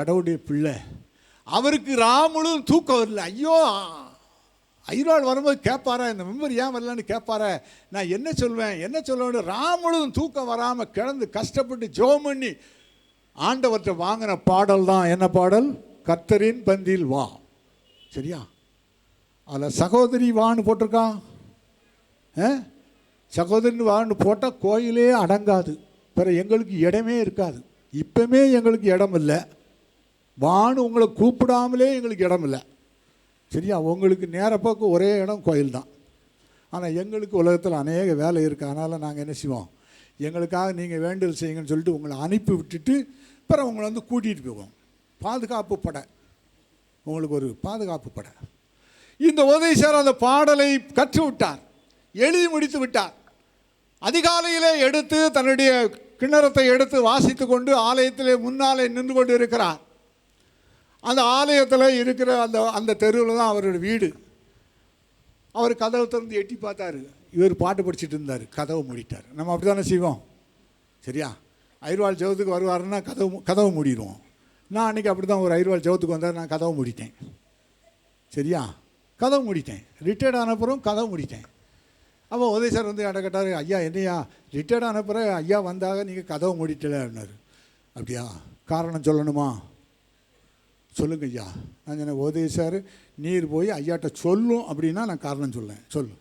கடவுளுடைய பிள்ளை. அவருக்கு ராமுழும் தூக்கம் வரல. ஐயோ ஐரோடு வரும்போது கேட்பாரா இந்த மெம்பர் ஏன் வரலன்னு கேட்பாரா நான் என்ன சொல்வேன்? என்ன சொல்லுவேன் ராமுழும் தூக்கம் வராமல் கிடந்து கஷ்டப்பட்டு ஜோம் பண்ணி ஆண்டவர்கிட்ட வாங்கின பாடல் தான். என்ன பாடல்? கத்தரின் பந்தியில் வா. சரியா? அதில் சகோதரி வான்னு போட்டிருக்கான். ஆ? சகோதரின் வான்னு போட்டால் கோயிலே அடங்காது. பிற எங்களுக்கு இடமே இருக்காது. இப்பவுமே எங்களுக்கு இடம் இல்லை வான்னு உங்களை கூப்பிடாமலே எங்களுக்கு இடம் இல்லை. சரியா? உங்களுக்கு நேரப்போக்கு ஒரே இடம் கோயில் தான் ஆனால் எங்களுக்கு உலகத்தில் அநேக வேலை இருக்குது அதனால் நாங்கள் என்ன செய்வோம்? எங்களுக்காக நீங்கள் வேண்டல் செய்யுங்கன்னு சொல்லிட்டு உங்களை அனுப்பி விட்டுட்டு பிறகு உங்களை வந்து கூட்டிகிட்டு போவோம். பாதுகாப்பு படை. உங்களுக்கு ஒரு பாதுகாப்பு படை. இந்த உதயசார் அந்த பாடலை கற்று விட்டார் எழுதி முடித்து விட்டார். அதிகாலையிலே எடுத்து தன்னுடைய கிண்ணறத்தை எடுத்து வாசித்து கொண்டு ஆலயத்திலே முன்னாலே நின்று கொண்டு இருக்கிறார் அந்த ஆலயத்தில் இருக்கிற அந்த அந்த தெருவில் தான் அவரோட வீடு. அவர் கதவை திறந்து எட்டி பார்த்தாரு. இவர் பாட்டு படிச்சிட்டு இருந்தார். கதவை மூடிட்டார். நம்ம அப்படி தானே செய்வோம்? சரியா? ஐர்வாள் ஜெவத்துக்கு வருவாருன்னா கதவு கதவை மூடிடுவோம். நான் அன்றைக்கி அப்படி தான் ஒரு ஐர்வாள் ஜெவத்துக்கு வந்தார். நான் கதவை மூடிட்டேன். சரியா? கதவு மூடிட்டேன். ரிட்டையர்ட் ஆனப்புறம் கதவு மூடிட்டேன். அப்போ உதய சார் வந்து என்கிட்ட கேட்டார் ஐயா என்னையா? ரிட்டையர்ட் ஆனப்புறம் ஐயா வந்தாக நீங்கள் கதவை மூடிட்டலன்னாரு அப்படியா? காரணம் சொல்லணுமா? சொல்லுங்க ஐயா நான் சொன்னேன் உதவி சார் நீர் போய் ஐயாட்ட சொல்லும் அப்படின்னா நான் காரணம் சொல்லேன் சொல்லு.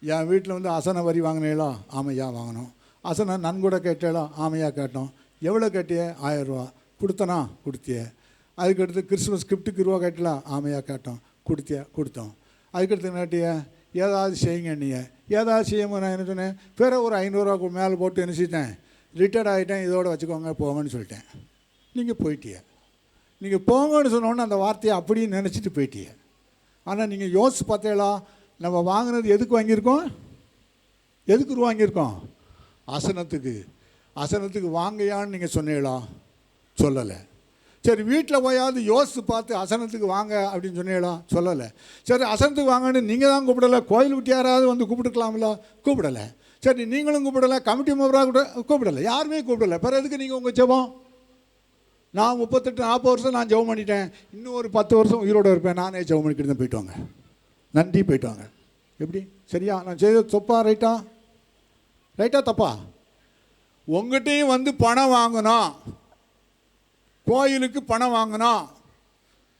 என் வீட்டில் வந்து அசன வரி வாங்கினீங்களா? ஆமையா வாங்கினோம். அசனை நன்கூட கேட்டேளா ஆமையா கேட்டோம். எவ்வளோ கேட்டிய? ஆயிரரூவா. கொடுத்தனா? கொடுத்திய. அதுக்கடுத்து கிறிஸ்மஸ் கிஃப்ட்டுக்கு ரூபா கேட்டலாம் ஆமையா கேட்டோம். கொடுத்திய கொடுத்தோம். அதுக்கடுத்து நாட்டிய ஏதாவது செய்யுங்க நீ ஏதாவது செய்யாமல் நான் என்ன சொன்னேன்? பிற ஒரு ஐநூறுரூவா மேலே போட்டு என்ன செய்தேன் ரிட்டையர்ட் ஆகிட்டேன் இதோட வச்சுக்கோங்க போங்கன்னு சொல்லிட்டேன். நீங்கள் போயிட்டியே. நீங்கள் போங்கன்னு சொன்னோன்னே அந்த வார்த்தையை அப்படியே நினச்சிட்டு போயிட்டீங்க. ஆனால் நீங்கள் யோசிச்சு பார்த்தீங்களா? நம்ம வாங்கினது எதுக்கு வாங்கியிருக்கோம்? எதுக்கு ரூபா வாங்கியிருக்கோம்? அசனத்துக்கு. அசனத்துக்கு வாங்கையான்னு நீங்கள் சொன்னீங்களா? சொல்லலை. சரி வீட்டில் போயாவது யோசித்து பார்த்து அசனத்துக்கு வாங்க அப்படின்னு சொன்னீங்களா? சொல்லலை. சரி அசனத்துக்கு வாங்கன்னு நீங்கள் தான் கூப்பிடலை கோயில் விட்டு யாராவது வந்து கூப்பிட்டுக்கலாம்ல? கூப்பிடலை. சரி நீங்களும் கூப்பிடலை கமிட்டி மெம்பராக கூட கூப்பிடலை. யாருமே கூப்பிடலை. பிறகு எதுக்கு நீங்கள் உங்கள் ஜெபம் நான் முப்பத்தெட்டு நாற்பது வருஷம் நான் ஜெபம் பண்ணிட்டேன். இன்னும் ஒரு பத்து வருஷம் உயிரோடு இருப்பேன். நானே ஜெபம் பண்ணிக்கிட்டு தான் போயிட்டு வாங்க. நன்றி போயிட்டு வாங்க. எப்படி? சரியா? நான் செய்த தொப்பா? ரைட்டா? ரைட்டா தப்பா? உங்ககிட்டையும் வந்து பணம் வாங்கணும் கோயிலுக்கு பணம் வாங்கணும்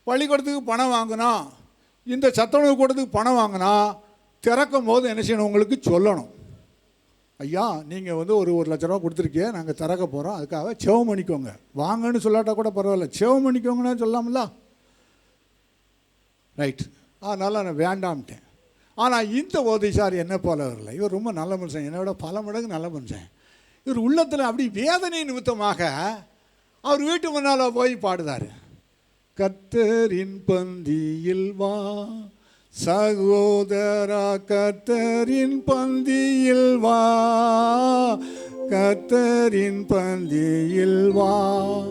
பள்ளிக்கூடத்துக்கு பணம் வாங்கணும் இந்த சத்துணவு கூடத்துக்கு பணம் வாங்கினா திறக்கும் போது என்ன செய்யணும்? உங்களுக்கு சொல்லணும். ஐயா நீங்கள் வந்து ஒரு ஒரு லட்ச ரூபா கொடுத்துருக்கீங்க நாங்கள் திறக்க போகிறோம் அதுக்காக செவம் பண்ணிக்கோங்க வாங்கன்னு சொல்லாட்டா கூட பரவாயில்ல. செவம் பண்ணிக்கோங்கன்னு சொல்லாமல? ரைட் அதனால் நான் வேண்டாம்ட்டேன். ஆனால் இந்த ஓதிசார் என்ன போல வரல. இவர் ரொம்ப நல்ல மனுஷன். என்னை விட பல மடங்கு நல்ல மனுஷன். இவர் உள்ளத்தில் அப்படி வேதனை நிமித்தமாக அவர் வீட்டு முன்னால் போய் பாடுதார். கத்தரின் பந்தியில் வா சகோதரா கத்தரின் பந்தியில் வா. கத்தரின் பந்தியில் வா.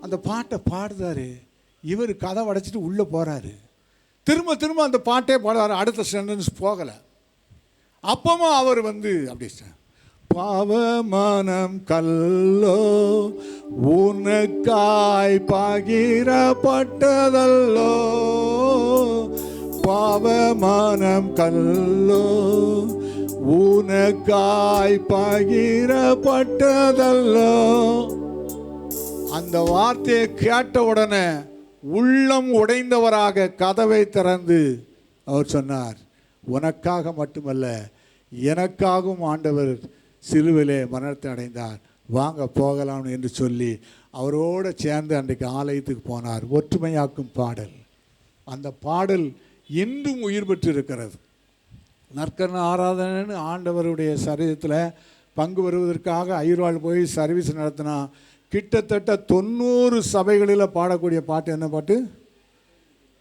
அந்த பாட்டை பாடுதாரு இவர் கதை அடைச்சிட்டு உள்ளே போகிறாரு திரும்ப திரும்ப அந்த பாட்டே பாடுறாரு. அடுத்த சென்டென்ஸ் போகலை. அப்பவும் அவர் வந்து அப்படி பாவமானம் கல்லோ உனக்காய் பகிரப்பட்டதல்லோ. பாவமானம் கல்லோ உனக்காய் பகிரப்பட்டதல்லோ. அந்த வார்த்தையை கேட்ட உடனே உள்ளம் உடைந்தவராக கதவை திறந்து அவர் சொன்னார் உனக்காக மட்டுமல்ல எனக்காகவும் ஆண்டவர் சிலுவிலே மரணத்தை அடைந்தார். வாங்க போகலாம் என்று சொல்லி அவரோடு சேர்ந்து அன்றைக்கு ஆலயத்துக்கு போனார். ஒற்றுமையாக்கும் பாடல். அந்த பாடல் இன்றும் உயிர் பெற்றிருக்கிறது. நற்கரண ஆராதனைன்னு ஆண்டவருடைய சரீரத்தில் பங்கு பெறுவதற்காக ஐரோல் போய் சர்வீஸ் நடத்தினா கிட்டத்தட்ட தொண்ணூறு சபைகளில் பாடக்கூடிய பாட்டு என்ன பாட்டு?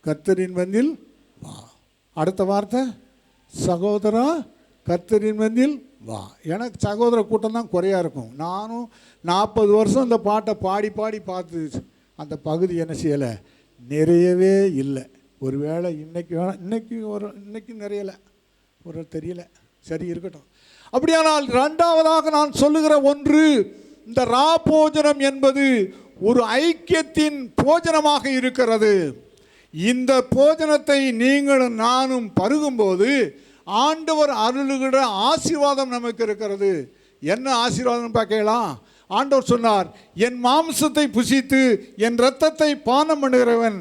கர்த்தரின் வந்தில் வா. அடுத்த வார்த்தை? சகோதரா கர்த்தரின் வந்தில் வா. எனக்கு சகோதர கூட்டம் தான் குறையாக இருக்கும். நானும் நாற்பது வருஷம் இந்த பாட்டை பாடி பாடி பார்த்து அந்த பகுதி என்ன செய்யலை? நிறையவே இல்லை. ஒருவேளை இன்றைக்கி வேணாம் இன்றைக்கி ஒரு இன்றைக்கும் நிறையலை. ஒரு தெரியல. சரி இருக்கட்டும். அப்படியானால் ரெண்டாவதாக நான் சொல்லுகிற ஒன்று இந்த ரா போஜனம் என்பது ஒரு ஐக்கியத்தின் போஜனமாக இருக்கிறது. இந்த போஜனத்தை நீங்களும் நானும் பருகும்போது ஆண்டவர் அருளுகிற ஆசீர்வாதம் நமக்கு இருக்கிறது. என்ன ஆசீர்வாதம் பார்க்கலாம்? ஆண்டவர் சொன்னார் என் மாம்சத்தை புசித்து என் இரத்தத்தை பானம் பண்ணுகிறவன்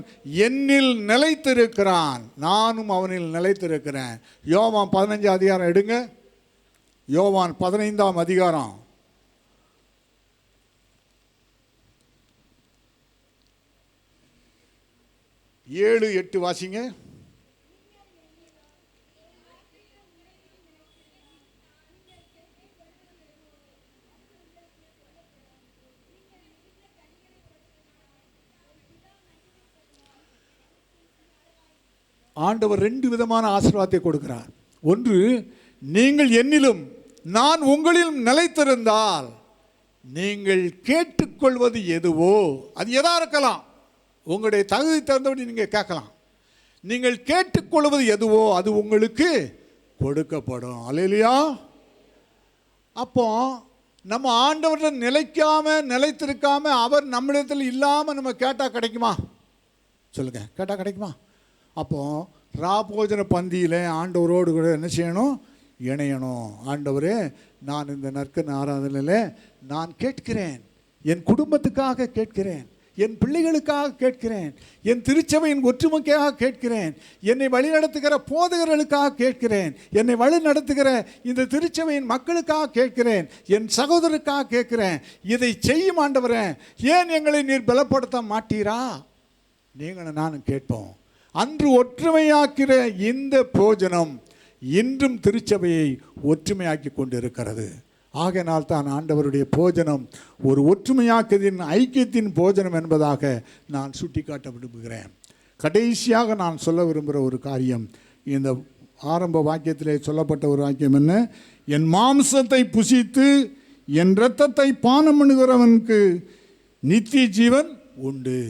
என்னில் நிலைத்திருக்கிறான். நானும் அவனில் நிலைத்திருக்கிறேன். யோவான் பதினஞ்சு அதிகாரம் எடுங்க. யோவான் பதினைந்தாம் அதிகாரம். ஏழு எட்டு வாசிங்க. ஆண்டவர் ரெண்டு விதமான ஆசீர்வாதத்தை கொடுக்கிறார். ஒன்று நீங்கள் என்னிலும் நான் உங்களிலும் நிலைத்திருந்தால் நீங்கள் கேட்டுக்கொள்வது எதுவோ அது எதாக இருக்கலாம். உங்களுடைய தகுதி தகுந்தபடி நீங்கள் கேட்கலாம். நீங்கள் கேட்டுக்கொள்வது எதுவோ அது உங்களுக்கு கொடுக்கப்படும். அல்லையா அப்போ நம்ம ஆண்டவர்கிட்ட நிலைக்காம நிலைத்திருக்காம அவர் நம்மளிடத்தில் இல்லாமல் நம்ம கேட்டால் கிடைக்குமா? சொல்லுங்கள் கேட்டால் கிடைக்குமா? அப்போ ராபோஜன பந்தியில் ஆண்டவரோடு கூட என்ன செய்யணும்? இணையணும். ஆண்டவரே நான் இந்த நற்கன் ஆராதனையில் நான் கேட்கிறேன். என் குடும்பத்துக்காக கேட்கிறேன். என் பிள்ளைகளுக்காக கேட்கிறேன். என் திருச்சபையின் ஒற்றுமைக்காக கேட்கிறேன். என்னை வழிநடத்துகிற போதகர்களுக்காக கேட்கிறேன். என்னை வழி நடத்துகிற இந்த திருச்சபையின் மக்களுக்காக கேட்கிறேன். என் சகோதரருக்காக கேட்கிறேன். இதை செய்யும் ஆண்டவரே ஏன் எங்களை நீர் பலப்படுத்த மாட்டீரா? நீங்களும் நானும் கேட்போம். அன்று ஒற்றுமையாக்கிற இந்த போஜனம் இன்றும் திருச்சபையை ஒற்றுமையாக்கி கொண்டிருக்கிறது. ஆகையினால் தான் ஆண்டவருடைய போஜனம் ஒரு ஒற்றுமையாக்கதின் ஐக்கியத்தின் போஜனம் என்பதாக நான் சுட்டிக்காட்ட விரும்புகிறேன். கடைசியாக நான் சொல்ல விரும்புகிற ஒரு காரியம் இந்த ஆரம்ப வாக்கியத்திலே சொல்லப்பட்ட ஒரு வாக்கியம் என்ன? என் மாம்சத்தை புசித்து என் இரத்தத்தை பானம் பண்ணுகிறவனுக்கு நித்திய ஜீவன் உண்டு.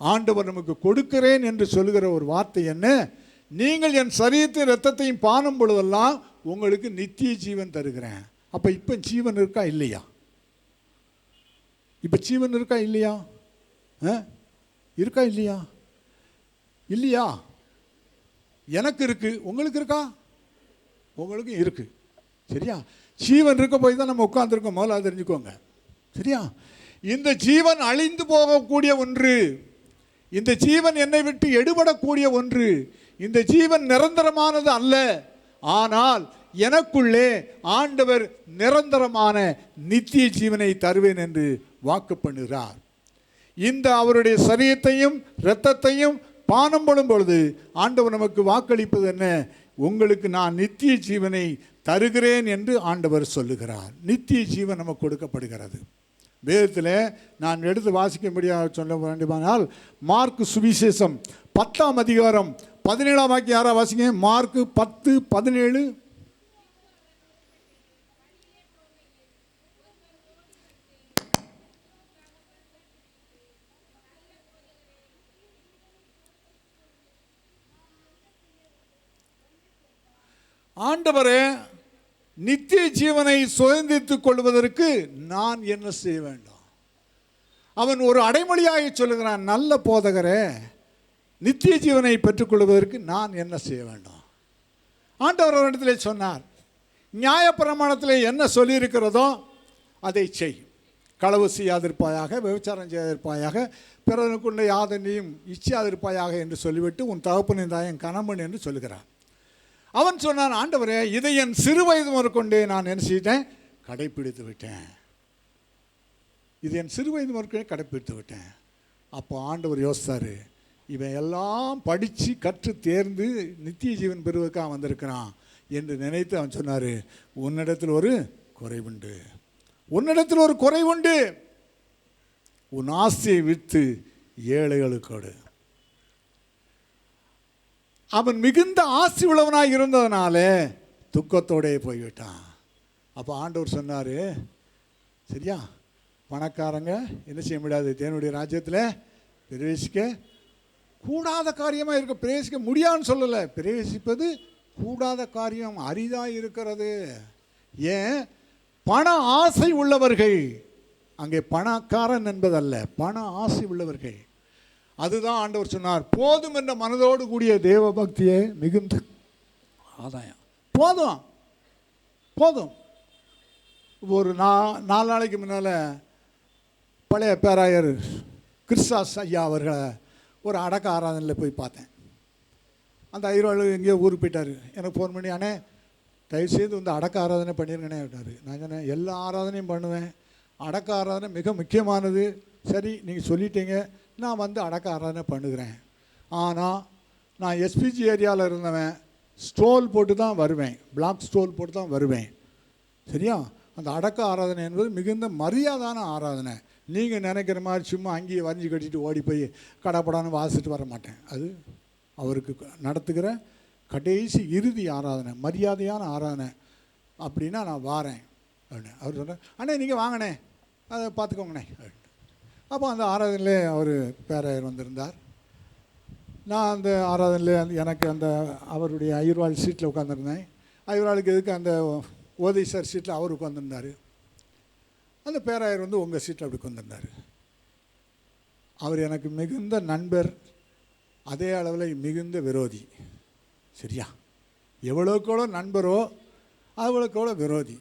ஆண்டவர் நமக்கு கொடுக்கிறேன் என்று சொல்லுகிற ஒரு வார்த்தை என்ன? நீங்கள் என் சரீரத்தையும் ரத்தத்தையும் பானும் பொழுதெல்லாம் உங்களுக்கு நித்திய ஜீவன் தருகிறேன். அப்போ இப்போ ஜீவன் இருக்கா இல்லையா? இப்போ ஜீவன் இருக்கா இல்லையா? ஆ? இருக்கா இல்லையா? இல்லையா? எனக்கு இருக்குது உங்களுக்கு இருக்கா? உங்களுக்கும் இருக்குது சரியா? ஜீவன் இருக்க போய் தான் நம்ம உட்காந்துருக்கோம் முதல்ல தெரிஞ்சுக்கோங்க. சரியா? இந்த ஜீவன் அழிந்து போகக்கூடிய ஒன்று இந்த ஜீவன் என்னை விட்டு எடுபடக்கூடிய ஒன்று. இந்த ஜீவன் நிரந்தரமானது அல்ல. ஆனால் எனக்குள்ளே ஆண்டவர் நிரந்தரமான நித்திய ஜீவனை தருவேன் என்று வாக்கு பண்ணுகிறார். இந்த அவருடைய சரீரத்தையும் இரத்தத்தையும் பானம் போடும் பொழுது ஆண்டவர் நமக்கு வாக்களிப்பது என்ன? உங்களுக்கு நான் நித்திய ஜீவனை தருகிறேன் என்று ஆண்டவர் சொல்லுகிறார். நித்திய ஜீவன் நமக்கு கொடுக்கப்படுகிறது. வேதத்தில் நான் எடுத்து வாசிக்க முடியாத சொல்ல வேண்டுமானால் மார்க் சுவிசேஷம் பத்தாம் அதிகாரம் பதினேழாம் வாக்கி யாரா வாசிங்க? மார்க் பத்து பதினேழு. ஆண்டவரே நித்திய ஜீவனை சுதந்திரித்துக் கொள்வதற்கு நான் என்ன செய்ய வேண்டும்? அவன் ஒரு அடைமொழியாக சொல்லுகிறான் நல்ல போதகரே நித்திய ஜீவனை பெற்றுக்கொள்வதற்கு நான் என்ன செய்ய வேண்டும்? ஆண்டவர் அவரிடத்திலே சொன்னார் நியாயப்பிரமாணத்தில் என்ன சொல்லியிருக்கிறதோ அதை செய். களவு செய்யாதிருப்பாயாக விபச்சாரம் செய்யாதிருப்பாயாக பிறனுக்குள்ள யாதனையும் இச்சியாதிருப்பாயாக என்று சொல்லிவிட்டு உன் தகப்பனின் தாயன் கணவன் என்று சொல்லுகிறான் அவன் சொன்னான் ஆண்டவரே இதை என் சிறு வயது முதற்கொண்டே நான் என்ன செய்தேன் கடைப்பிடித்து விட்டேன். இது என் சிறு வயது முதற்கொண்டே கடைப்பிடித்து விட்டேன். அப்போ ஆண்டவர் யோசித்தார் இவன் எல்லாம் படித்து கற்று தேர்ந்து நித்திய ஜீவன் பெறுவதற்காக வந்திருக்கிறான் என்று நினைத்து அவன் சொன்னார் உன்னிடத்தில் ஒரு குறைவுண்டு. உன்னிடத்தில் ஒரு குறைவுண்டு. உன் ஆசையை விற்று ஏழைகளுக்கோடு அவன் மிகுந்த ஆசி உள்ளவனாக இருந்ததுனால துக்கத்தோடே போய்விட்டான். அப்போ ஆண்டவர் சொன்னார் சரியா? பணக்காரங்க என்ன செய்ய முடியாது? தேவனுடைய ராஜ்யத்தில் பிரவேசிக்க கூடாத காரியமாக இருக்க பிரவேசிக்க முடியாதுன்னு சொல்லலை. பிரவேசிப்பது கூடாத காரியம் அரிதாக இருக்கிறது. ஏன்? பண ஆசை உள்ளவர்கள். அங்கே பணக்காரன் என்பதல்ல பண ஆசை உள்ளவர்கள். அதுதான் ஆண்டவர் சொன்னார். போதும் என்ற மனதோடு கூடிய தேவ பக்தியே மிகுந்த ஆதாயம். போதும். போதும். ஒரு நா நாலு நாளைக்கு முன்னால் பழைய பேராயர் கிறிஸ்தாஸ் ஐயா அவர்களை ஒரு அடக்க ஆராதனையில் போய் பார்த்தேன். அந்த ஐரோவில் எங்கேயோ ஊருக்கு போயிட்டார். எனக்கு ஃபோன் பண்ணி அண்ணே தயவுசெய்து வந்து அடக்க ஆராதனை பண்ணிருங்கண்ணே அப்படின்னாரு. நான் சொன்னேன் எல்லா ஆராதனையும் பண்ணுவேன். அடக்க ஆராதனை மிக முக்கியமானது. சரி நீங்கள் சொல்லிட்டீங்க. நான் வந்து அடக்க ஆராதனை பண்ணுகிறேன். ஆனால் நான் எஸ்பிஜி ஏரியாவில் இருந்தவன் ஸ்டோல் போட்டு தான் வருவேன். பிளாக் ஸ்டோல் போட்டு தான் வருவேன். சரியா? அந்த அடக்க ஆராதனை என்பது மிகுந்த மரியாதான ஆராதனை. நீங்கள் நினைக்கிற மாதிரி சும்மா அங்கேயே வரைஞ்சி கட்டிட்டு ஓடி போய் கடப்படான்னு வாசிட்டு வர மாட்டேன். அது அவருக்கு நடத்துகிற கடைசி இறுதி ஆராதனை மரியாதையான ஆராதனை. அப்படின்னா நான் வாரேன் அப்படின்னு. அவர் சொல்கிறேன் அண்ணே நீங்கள் வாங்கண்ணே. அதை பார்த்துக்கோங்கண்ணே. அப்போ அந்த ஆராதனையிலே அவர் பேரையர் வந்திருந்தார். நான் அந்த ஆராதனையிலே அந்த எனக்கு அந்த அவருடைய ஐயர்வாள் சீட்டில் உட்காந்துருந்தேன் ஐயர்வாளுக்கு எதுக்கு அந்த ஓதை சார் சீட்டில் அவர் உட்காந்துருந்தார் அந்த பேராயர் வந்து உங்கள் சீட்டில் அப்படி உட்காந்துருந்தார் அவர் எனக்கு மிகுந்த நண்பர் அதே அளவில் மிகுந்த விரோதி. சரியா? எவ்வளோக்கெவ்வளோ நண்பரோ அவ்வளோக்கெவ்வளோ விரோதி.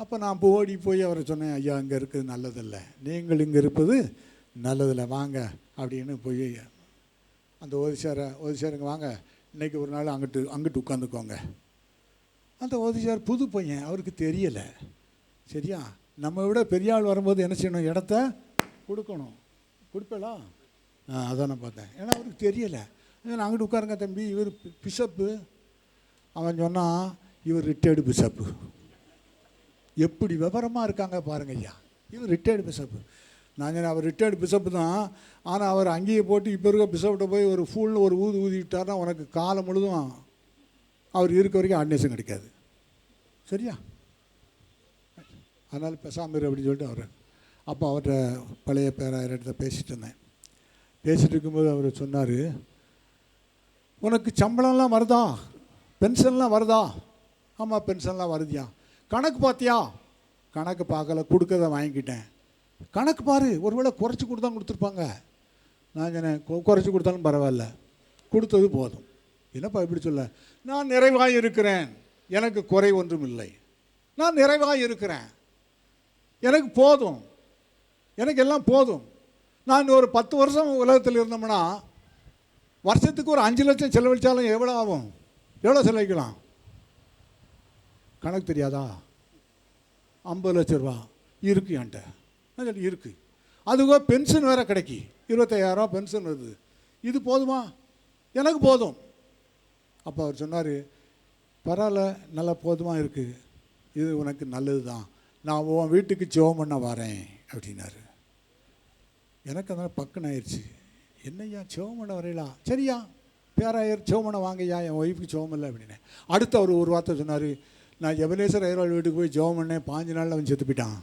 அப்போ நான் ஓடி போய் அவரை சொன்னேன் ஐயா இங்கே இருக்குது நல்லதில்ல. நீங்கள் இங்கே இருப்பது நல்லதில்லை. வாங்க அப்படின்னு போய் அந்த ஓதிசாரை ஓதிசாருங்க வாங்க. இன்றைக்கி ஒரு நாள் அங்கிட்டு அங்கிட்டு உட்காந்துக்கோங்க. அந்த ஓதிசார் புது பையன் அவருக்கு தெரியலை. சரியா? நம்ம விட பெரிய ஆள் வரும்போது என்ன செய்யணும்? இடத்த கொடுக்கணும். கொடுப்பலாம் அதான் நான் பார்த்தேன். ஏன்னா அவருக்கு தெரியலை. நான் அங்கிட்டு உட்காருங்க தம்பி இவர் பிஷப்பு. அவன் சொன்னான் இவர் ரிட்டையர்டு பிஷப்பு. எப்படி விவரமாக இருக்காங்க பாருங்க ஐயா. இவர் ரிட்டையர்டு பிஷப்பு நான் சொன்னேன் அவர் ரிட்டையர்டு பிஷப்பு தான். ஆனால் அவர் அங்கேயே போட்டு இப்போ இருக்க பிஷப்கிட்ட போய் ஒரு ஃபுல்னு ஒரு ஊதி ஊதி விட்டார்னா உனக்கு காலம் முழுதும் அவர் இருக்க வரைக்கும் ஆர்டினேஷன் கிடைக்காது. சரியா? அதனால் பெசாமீர் அப்படின்னு சொல்லிட்டு அவர் அப்போ அவர்கிட்ட பழைய பேராயிரத்தை பேசிகிட்டு இருந்தேன். பேசிகிட்டு இருக்கும்போது அவர் சொன்னார் உனக்கு சம்பளம்லாம் வருதா? பென்ஷன்லாம் வருதா? ஆமாம் பென்ஷன்லாம் வருதியா கணக்கு பார்த்தியா? கணக்கு பார்க்கல கொடுக்கறத வாங்கிக்கிட்டேன். கணக்கு பாரு ஒருவேளை குறைச்சி கொடுத்தா கொடுத்துருப்பாங்க. நான் சொன்னேன் கொ- குறைச்சி கொடுத்தாலும் பரவாயில்ல. கொடுத்தது போதும். என்னப்பா இப்படி சொல்ல? நான் நிறைவாக இருக்கிறேன். எனக்கு குறை ஒன்றும் இல்லை. நான் நிறைவாக இருக்கிறேன். எனக்கு போதும். எனக்கு எல்லாம் போதும். நான் ஒரு பத்து வருஷம் உலகத்தில் இருந்தோம்னா வருஷத்துக்கு ஒரு அஞ்சு லட்சம் செலவழித்தாலும் எவ்வளோ ஆகும்? எவ்வளோ செலவழிக்கலாம்? கணக்கு தெரியாதா? ஐம்பது லட்ச ரூபா. இருக்கு என்கிட்ட. நான் சொன்னேன், இருக்கு. அதுக்கோ பென்ஷன் வேற கிடைக்கி. இருபத்தையாயிரம் பென்ஷன் வருது. இது போதுமா? எனக்கு போதும். அப்போ அவர் சொன்னார் பரவாயில்ல நல்லா போதுமா இருக்குது இது உனக்கு நல்லது தான் நான் உன் வீட்டுக்கு ஜெபம் பண்ண வரேன் அப்படின்னாரு. எனக்கு அதனால் பக்குன்னு ஆயிடுச்சு என்னய்யா ஜெபம் பண்ண சரியா. பேராயர் ஜெபம் பண்ண வாங்கய்யா. என் ஒய்ஃபுக்கு ஜெபம் இல்லை அப்படின்னு அடுத்து அவர் ஒரு வார்த்தை சொன்னார் நான் எபனேசர் ஐயர்வாள் வீட்டுக்கு போய் ஜோம் பண்ணேன். பாஞ்சு நாளில் அவன் செத்து போயிட்டான்.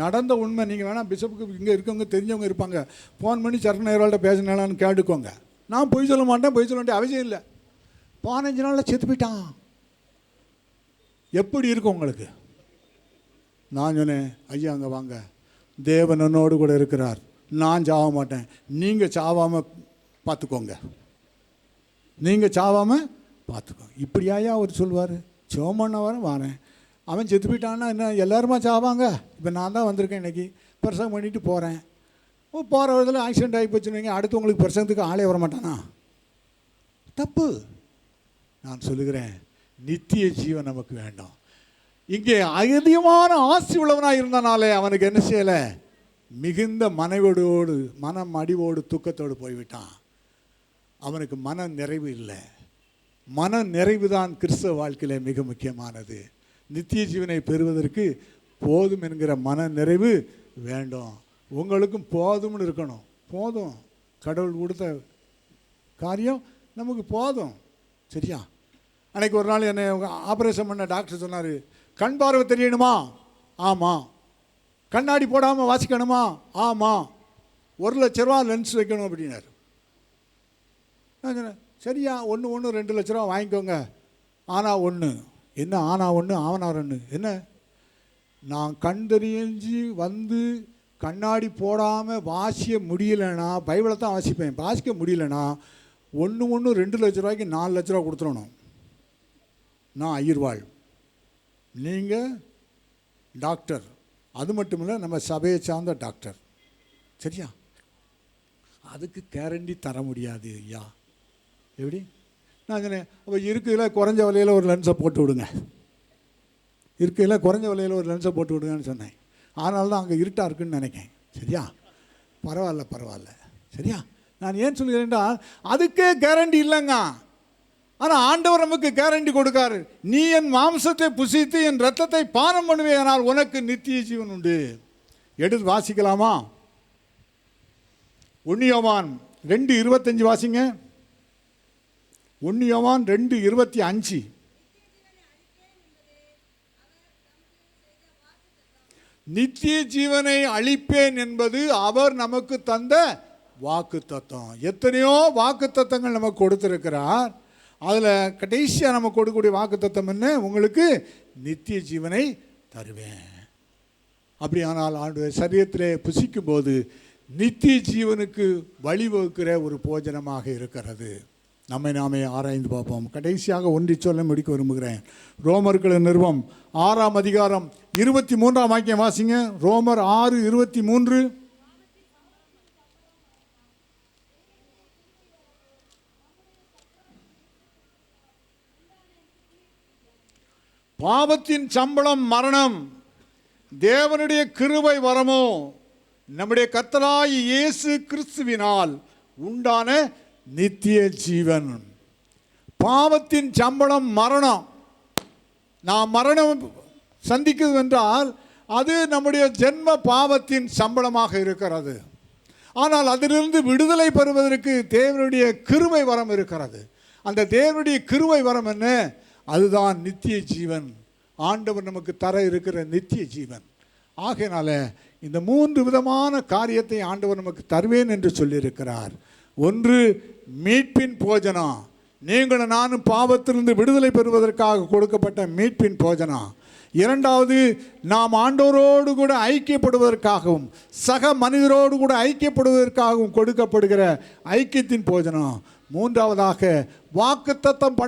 நடந்த உண்மை நீங்கள் வேணால் பிஷப்புக்கு இங்கே இருக்கவங்க தெரிஞ்சவங்க இருப்பாங்க. ஃபோன் பண்ணி சரண ஐயர்வாள்கிட்ட பேசினாலான்னு கேட்டுக்கோங்க. நான் பொய் சொல்ல மாட்டேன் பொய் சொல்ல வேண்டிய அவசியம் இல்லை. பதினஞ்சு நாளில் செத்து போயிட்டான். எப்படி இருக்கும் உங்களுக்கு? நான் சொன்னேன் ஐயா அங்கே வாங்க. தேவன் என்னோடு கூட இருக்கிறார். நான் சாவ மாட்டேன். நீங்கள் சாவாமல் பார்த்துக்கோங்க. நீங்கள் சாவாமல் பார்த்துக்கோங்க. இப்படியாயா அவர் சொல்லுவார் சோமண்ண வரேன். வாரேன் அவன் செத்து போயிட்டான்னா என்ன எல்லாருமா சாவாங்க? இப்போ நான் தான் வந்திருக்கேன் இன்னைக்கு. பிரசங்கம் பண்ணிட்டு போகிறேன் ஓ போகிற விதத்தில் ஆக்சிடென்ட் ஆகி போச்சுன்னு வைங்க, அடுத்து உங்களுக்கு பிரசங்கத்துக்கு ஆளே வர மாட்டானா? தப்பு. நான் சொல்லுகிறேன் நித்திய ஜீவன் நமக்கு வேண்டாம். இங்கே அதிகமான ஆசி உள்ளவனாக இருந்தனாலே அவனுக்கு என்ன செய்யலை? மிகுந்த மனைவோடு மன மடிவோடு துக்கத்தோடு போய்விட்டான். அவனுக்கு மன நிறைவு இல்லை. மன நிறைவு தான் கிறிஸ்தவ வாழ்க்கையில் மிக முக்கியமானது. நித்திய ஜீவனை பெறுவதற்கு போதும் என்கிற மன நிறைவு வேண்டும். உங்களுக்கும் போதும்னு இருக்கணும். போதும். கடவுள் கொடுத்த காரியம் நமக்கு போதும். சரியா? அன்னைக்கு ஒரு நாள் என்னை ஆப்ரேஷன் பண்ண டாக்டர் சொன்னார் கண் பார்வை தெரியணுமா? ஆமாம் கண்ணாடி போடாமல் வாசிக்கணுமா? ஆமாம் ஒரு லட்ச ரூபா லென்ஸ் வைக்கணும் அப்படின்னாரு. நான் சொன்னேன் சரியா ஒன்று ஒன்று ரெண்டு லட்ச ரூபா வாங்கிக்கோங்க. ஆனா ஒன்று என்ன ஆனா ஒன்று ஆவனா ஒன்று என்ன? நான் கண்டறிஞ்சு வந்து கண்ணாடி போடாமல் வாசிய முடியலைன்னா பைபிளை தான் வாசிப்பேன். வாசிக்க முடியலன்னா ஒன்று ஒன்று ரெண்டு லட்ச ரூபாய்க்கு நாலு லட்ச ரூபா கொடுத்துடணும். நான் அயிர்வாள். நீங்கள் டாக்டர். அது மட்டும் இல்லை நம்ம சபையை சார்ந்த டாக்டர். சரியா? அதுக்கு கேரண்டி தர முடியாது ஐயா. எப்படி? நான் சொன்னேன் அப்போ இருக்கையில் குறைஞ்ச விலையில் ஒரு லென்ஸை போட்டு விடுங்க. இருக்கையில் குறைஞ்ச விலையில் ஒரு லென்ஸை போட்டு விடுங்கன்னு சொன்னேன். அதனால தான் அங்கே இருட்டாக இருக்குன்னு நினைக்கேன் சரியா? பரவாயில்ல பரவாயில்ல. சரியா? நான் ஏன் சொல்கிறேன்டா அதுக்கே கேரண்டி இல்லைங்க. ஆனால் ஆண்டவர் நமக்கு கேரண்டி கொடுக்காரு. நீ என் மாம்சத்தை புசித்து என் ரத்தத்தை பானம் பண்ணுவேனால் உனக்கு நித்திய ஜீவன் உண்டு. எடுத்து வாசிக்கலாமா? ஒன்னியோமான் ரெண்டு இருபத்தஞ்சு வாசிங்க. ஒன்னியோவான் ரெண்டு இருபத்தி அஞ்சு. நித்திய ஜீவனை அளிப்பேன் என்பது அவர் நமக்கு தந்த வாக்கு தத்துவம் எத்தனையோ வாக்கு தத்தங்கள் நமக்கு கொடுத்துருக்கிறார். அதில் கடைசியாக நம்ம கொடுக்கக்கூடிய வாக்கு தத்தம் என்ன? உங்களுக்கு நித்திய ஜீவனை தருவேன். அப்படியானால் ஆண்டு சரீரத்திலே புசிக்கும் போது நித்திய ஜீவனுக்கு வழிவகுக்கிற ஒரு போஜனமாக இருக்கிறது. நம்மை நாமே ஆராய்ந்து பார்ப்போம். கடைசியாக ஒன்றி சொல்ல முடிக்க விரும்புகிறேன். ரோமர்களின் நிறுவம் ஆறாம் அதிகாரம் இருபத்தி மூன்றாம் வாக்கியம் வாசிங்க. ரோமர் ஆறு இருபத்தி மூன்று பாவத்தின் சம்பளம் மரணம். தேவனுடைய கிருபை வரமோ. நம்முடைய கர்த்தராய் இயேசு கிறிஸ்துவினால் உண்டான நித்திய ஜீவன். பாவத்தின் சம்பளம் மரணம். நாம் மரணம் சந்திக்கிறது என்றால் அது நம்முடைய ஜென்ம பாவத்தின் சம்பளமாக இருக்கிறது. ஆனால் அதிலிருந்து விடுதலை பெறுவதற்கு தேவனுடைய கிருமை வரம் இருக்கிறது. அந்த தேவனுடைய கிருபை வரம் என்ன? அதுதான் நித்திய ஜீவன். ஆண்டவர் நமக்கு தர இருக்கிற நித்திய ஜீவன். ஆகையினால இந்த மூன்று விதமான காரியத்தை ஆண்டவர் நமக்கு தருவேன் என்று சொல்லியிருக்கிறார். ஒன்று மீட்பின் போஜனம் நீங்களும் நானும் பாவத்திலிருந்து விடுதலை பெறுவதற்காக கொடுக்கப்பட்ட மீட்பின் போஜனம் இரண்டாவது நாம் ஆண்டோரோடு கூட ஐக்கியப்படுவதற்காகவும் சக மனிதரோடு கூட ஐக்கியப்படுவதற்காகவும் கொடுக்கப்படுகிற ஐக்கியத்தின் போஜனம் மூன்றாவதாக வாக்குத்தத்தம் பண்ண